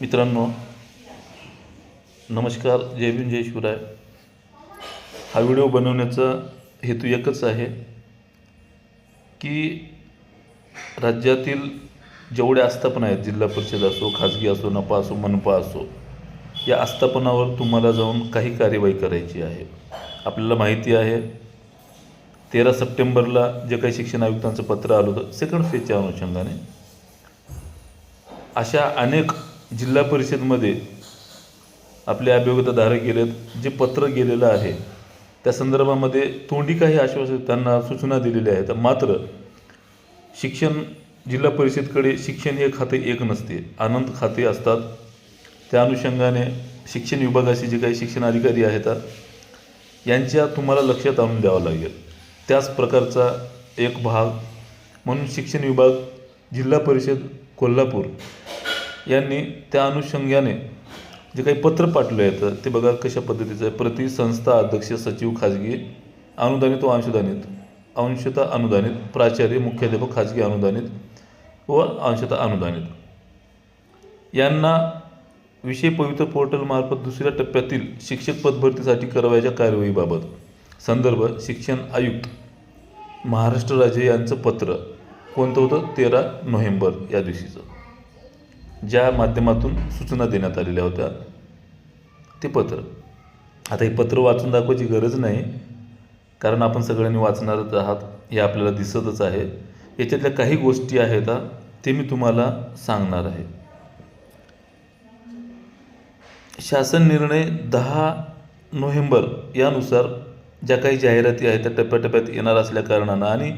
मित्रांनो नमस्कार जय भीम जय शिवराय. हा व्हिडिओ बनवण्याचा हेतू एकच आहे की राज्यातील जेवढे आस्थापना आहेत जिल्हा परिषद असो खाजगी असो नपा असो मनपा असो या आस्थापनावर तुम्हाला जाऊन काही कार्यवाही करायची आहे. आपल्याला माहिती आहे तेरा सप्टेंबरला जे काही शिक्षण आयुक्तांचं पत्र आलं होतं सेकंड फेजच्या अनुषंगाने. अशा अनेक जिल्हा परिषदमध्ये आपले अभियोगताधारक गेलेत जे पत्र गेलेलं आहे त्या संदर्भामध्ये तोंडी काही आश्वासन त्यांना सूचना दिलेल्या आहेत. मात्र शिक्षण जिल्हा परिषदकडे शिक्षण हे खाते एक नसते आनंद खाते असतात. त्या अनुषंगाने शिक्षण विभागाचे जे काही शिक्षण अधिकारी आहेत यांच्या तुम्हाला लक्षात आणून द्यावं लागेल. त्याच प्रकारचा एक भाग म्हणून शिक्षण विभाग जिल्हा परिषद कोल्हापूर यांनी त्या अनुषंगाने जे काही पत्र पाठवले आहेत ते बघा कशा पद्धतीचं आहे. प्रति संस्था अध्यक्ष सचिव खाजगी अनुदानित व अंशदानित. अंशता अनुदानित प्राचार्य मुख्याध्यापक खाजगी अनुदानित व अंशता अनुदानित. यांना विषय पवित्र पोर्टलमार्फत दुसऱ्या टप्प्यातील शिक्षक पदभरतीसाठी करावयाच्या कार्यवाहीबाबत संदर्भ शिक्षण आयुक्त महाराष्ट्र राज्य यांचं पत्र. कोणतं होतं? तेरा नोव्हेंबर या दिवशीचं. ज्या माध्यमातून सूचना देण्यात आलेल्या होत्या ते पत्र. आता हे पत्र वाचून दाखवायची गरज नाही कारण आपण सगळ्यांनी वाचणारच आहात हे आपल्याला दिसतच आहे. याच्यातल्या काही गोष्टी आहेत ते मी तुम्हाला सांगणार आहे. शासन निर्णय दहा नोव्हेंबर यानुसार ज्या काही जाहिराती आहेत त्या टप्प्याटप्प्यात येणार असल्या कारणानं आणि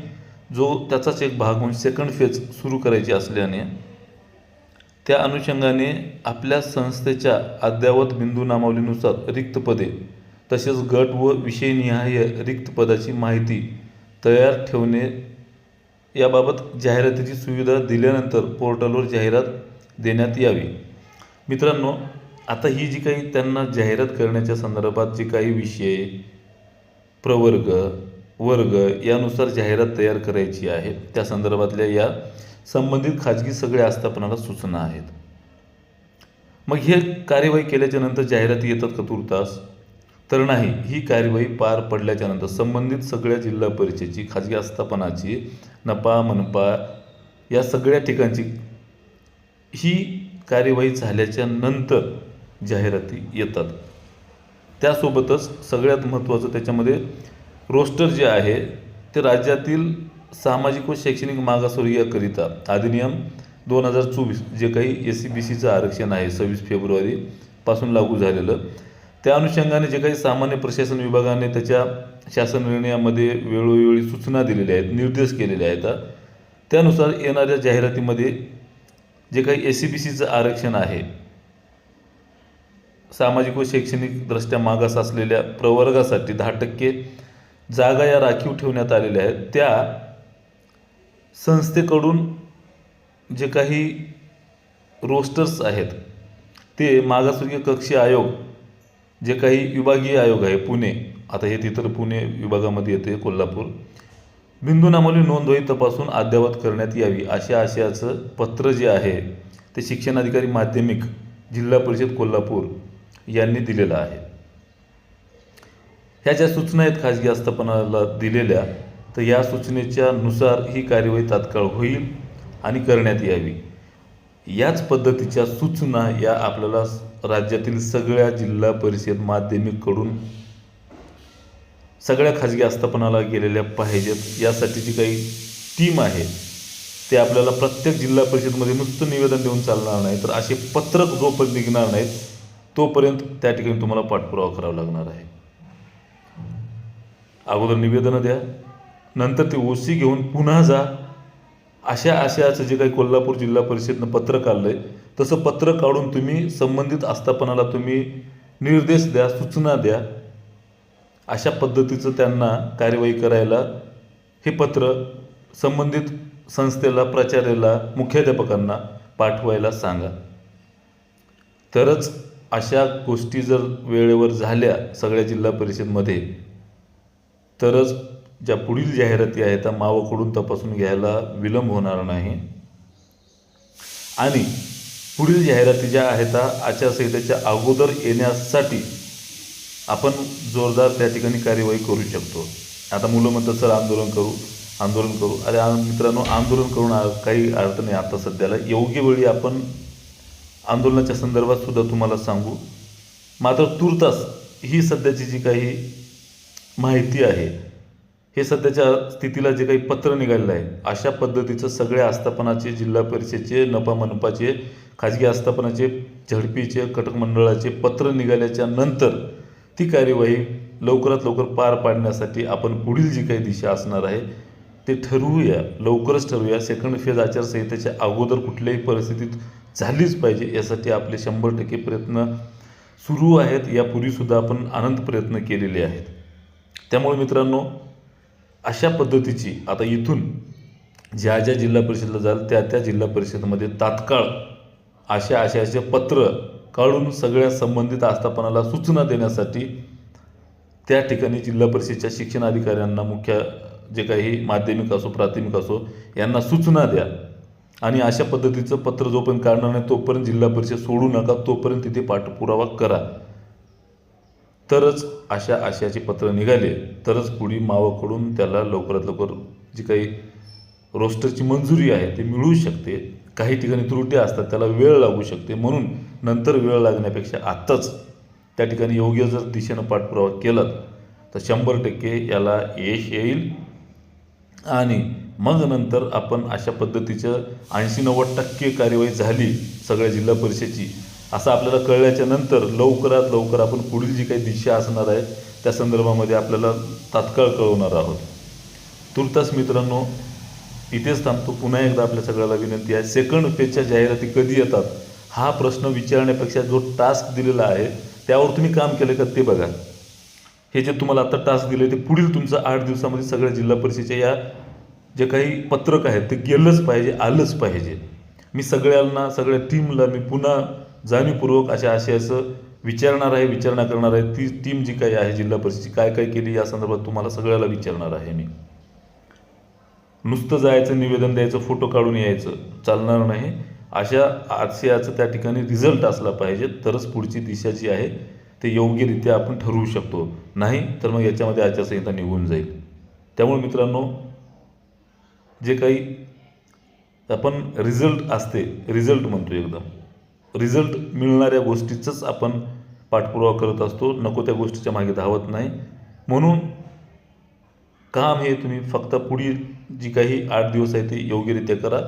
जो त्याचाच एक भाग म्हणून सेकंड फेज सुरू करायची असल्याने त्या अनुषंगाने आपल्या संस्थेच्या अद्ययावत बिंदू नामावलीनुसार रिक्त पदे तसेच गट व विषयनिहाय रिक्त पदाची माहिती तयार ठेवणे याबाबत जाहिरातीची सुविधा दिल्यानंतर पोर्टलवर जाहिरात देण्यात यावी. मित्रांनो आता ही जी काही त्यांना जाहिरात करण्याच्या संदर्भात जे काही विषय प्रवर्ग वर्ग यानुसार जाहिरात तयार करायची आहे त्या संदर्भातल्या या संबंधित खाजगी सगळ्या आस्थापनाला सूचना आहेत. मग हे कार्यवाही केल्याच्यानंतर जाहिराती येतात का तुर्तास? तर नाही ही कार्यवाही पार पडल्याच्या नंतर संबंधित सगळ्या जिल्हा परिषदेची खाजगी आस्थापनाची नपा मनपा या सगळ्या ठिकाणची ही कार्यवाही झाल्याच्यानंतर जाहिराती येतात. त्यासोबतच सगळ्यात महत्त्वाचं त्याच्यामध्ये रोस्टर जे आहे ते राज्यातील सामाजिक व शैक्षणिक मागासवर्गीयाकरिता अधिनियम दोन हजार चोवीस जे काही एस सी बी सीचं आरक्षण आहे सव्वीस फेब्रुवारीपासून लागू झालेलं. त्या अनुषंगाने जे काही सामान्य प्रशासन विभागाने त्याच्या शासन निर्णयामध्ये वेळोवेळी सूचना दिलेल्या आहेत निर्देश केलेले आहेत. त्यानुसार येणाऱ्या जाहिरातीमध्ये जे काही एस सी बी सीचं आरक्षण आहे सामाजिक व शैक्षणिकदृष्ट्या मागास असलेल्या प्रवर्गासाठी दहा टक्के जागा या राखीव ठेवण्यात आलेल्या आहेत. त्या संस्थेकडून जे काही रोस्टर्स आहेत ते मागासवर्गीय कक्षी आयोग जे काही विभागीय आयोग आहे पुणे आता हे तिथं पुणे विभागामध्ये येते कोल्हापूर बिंदू नामावली नोंदवही तपासून अद्ययावत करण्यात यावी अशा आशयाचं पत्र जे आहे ते शिक्षण अधिकारी माध्यमिक जिल्हा परिषद कोल्हापूर यांनी दिलेलं आहे. ह्या ज्या सूचना आहेत खाजगी आस्थापनाला दिलेल्या तर या सूचनेच्या नुसार ही कार्यवाही तात्काळ होईल आणि करण्यात यावी. याच पद्धतीच्या सूचना या आपल्याला राज्यातील सगळ्या जिल्हा परिषद माध्यमिककडून सगळ्या खाजगी आस्थापनाला गेलेल्या पाहिजेत. यासाठी जी काही टीम आहे ते आपल्याला प्रत्येक जिल्हा परिषदमध्ये नुसतं निवेदन देऊन चालणार नाही. तर असे पत्रक जोपर्यंत निघणार नाहीत तोपर्यंत त्या ठिकाणी तुम्हाला पाठपुरावा करावा लागणार आहे. अगोदर निवेदनं द्या नंतर ते ओसी घेऊन पुन्हा जा. अशा आशयाचं जे काही कोल्हापूर जिल्हा परिषदनं पत्र काढलं आहे तसं पत्र काढून तुम्ही संबंधित आस्थापनाला तुम्ही निर्देश द्या सूचना द्या. अशा पद्धतीचं त्यांना कार्यवाही करायला हे पत्र संबंधित संस्थेला प्राचार्याला मुख्याध्यापकांना पाठवायला सांगा. तरच अशा गोष्टी जर वेळेवर झाल्या सगळ्या जिल्हा परिषदमध्ये तरच ज्या पुढील जाहिराती आहेत त्या मावकडून तपासून घ्यायला विलंब होणार नाही. आणि पुढील जाहिराती ज्या आहेत त्या आचारसंहितेच्या अगोदर येण्यासाठी आपण जोरदार त्या ठिकाणी कार्यवाही करू शकतो. आता मुलं म्हणतात सर आंदोलन करू आंदोलन करू. अरे मित्रांनो आंदोलन करून काही अर्थ नाही आता सध्याला. योग्य वेळी आपण आंदोलनाच्या संदर्भात सुद्धा तुम्हाला सांगू. मात्र तुर्तास ही सध्याची जी काही माहिती आहे हे सध्याच्या स्थितीला जे काही पत्र निघालेलं आहे अशा पद्धतीचं सगळ्या आस्थापनाचे जिल्हा परिषदेचे नफा मनपाचे खाजगी आस्थापनाचे झडपीचे कटक मंडळाचे पत्र निघाल्याच्या नंतर ती कार्यवाही लवकरात लवकर पार पाडण्यासाठी आपण पुढील जी काही दिशा असणार आहे ते ठरवूया. लवकरच ठरवूया. सेकंड फेज आचारसंहितेच्या अगोदर कुठल्याही परिस्थितीत झालीच पाहिजे यासाठी आपले शंभर टक्के प्रयत्न सुरू आहेत. यापूर्वीसुद्धा आपण अनंत प्रयत्न केलेले आहेत. त्यामुळे मित्रांनो अशा पद्धतीची आता इथून ज्या ज्या जिल्हा परिषदेला जाल त्या त्या जिल्हा परिषदेमध्ये तात्काळ अशा अशा असे पत्र काढून सगळ्या संबंधित आस्थापनाला सूचना देण्यासाठी त्या ठिकाणी जिल्हा परिषदेच्या शिक्षण अधिकाऱ्यांना मुख्य जे काही माध्यमिक असो प्राथमिक असो यांना सूचना द्या. आणि अशा पद्धतीचं पत्र जोपर्यंत काढणार नाही तोपर्यंत जिल्हा परिषद सोडू नका तोपर्यंत तिथे पाठपुरावा करा. तरच अशा आशयाचे पत्र निघाले तरच पुढील मावाकडून त्याला लवकरात लवकर जी काही रोस्टरची मंजुरी आहे ती मिळू शकते. काही ठिकाणी त्रुटी असतात त्याला वेळ लागू शकते. म्हणून नंतर वेळ लागण्यापेक्षा आत्ताच त्या ठिकाणी योग्य जर दिशेनं पाठपुरावा केला तर शंभर टक्के याला यश येईल. आणि मग नंतर आपण अशा पद्धतीचं ऐंशी नव्वद टक्के कार्यवाही झाली सगळ्या जिल्हा परिषदेची. असं आपल्याला कळल्याच्या नंतर लवकरात लवकर आपण पुढील जी काही दिशा असणार आहे त्या संदर्भामध्ये आपल्याला तात्काळ कळवणार आहोत. तुर्तास मित्रांनो इथेच थांबतो. पुन्हा एकदा आपल्या सगळ्याला विनंती आहे. सेकंड पेजच्या जाहिराती कधी येतात हा प्रश्न विचारण्यापेक्षा जो टास्क दिलेला आहे त्यावर तुम्ही काम केलं का ते बघा. हे जे तुम्हाला आता टास्क दिले ते पुढील तुमचं आठ दिवसामध्ये सगळ्या जिल्हा परिषदेच्या या जे काही पत्रक आहेत ते गेलंच पाहिजे आलंच पाहिजे. मी सगळ्यांना सगळ्या टीमला मी पुन्हा जाणीवपूर्वक अशा आशयाचं विचारणार आहे विचारणा करणार आहे. ती टीम जी काही आहे जिल्हा परिषदेची काय काय केली या संदर्भात तुम्हाला सगळ्याला विचारणार आहे मी. नुसतं जायचं निवेदन द्यायचं फोटो काढून यायचं चालणार नाही. अशा आशयाचं त्या ठिकाणी रिझल्ट असला पाहिजे. तरच पुढची दिशा जी आहे ते योग्यरित्या आपण ठरवू शकतो. नाही तर मग याच्यामध्ये आचारसंहिता निघून जाईल. त्यामुळे मित्रांनो जे काही आपण रिझल्ट असते रिझल्ट म्हणतो एकदम. रिझल्ट मिळणाऱ्या गोष्टीचंच आपण पाठपुरावा करत असतो. नको त्या गोष्टीच्या मागे धावत नाही. म्हणून काम हे तुम्ही फक्त पुढील जी काही आठ दिवस आहे ते योग्यरित्या करा.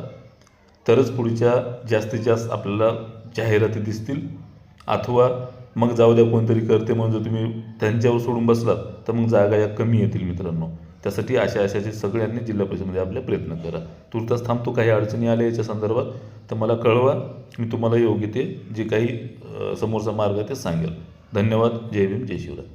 तरच पुढच्या जास्तीत जास्त आपल्याला जाहिराती दिसतील. अथवा मग जाऊ द्या कोणतरी करते म्हणून जर तुम्ही त्यांच्यावर सोडून बसलात तर मग जागा या कमी येतील मित्रांनो. त्यासाठी अशा अशाचे सगळ्यांनी जिल्हा परिषदेमध्ये आपले प्रयत्न करा. तुर्तास थांबतो काही अडचणी आल्या याच्या संदर्भात तर मला कळवा मी तुम्हाला योग्य ते जे काही समोरचा मार्ग आहे ते सांगेल. धन्यवाद जय भीम जय शिवराय.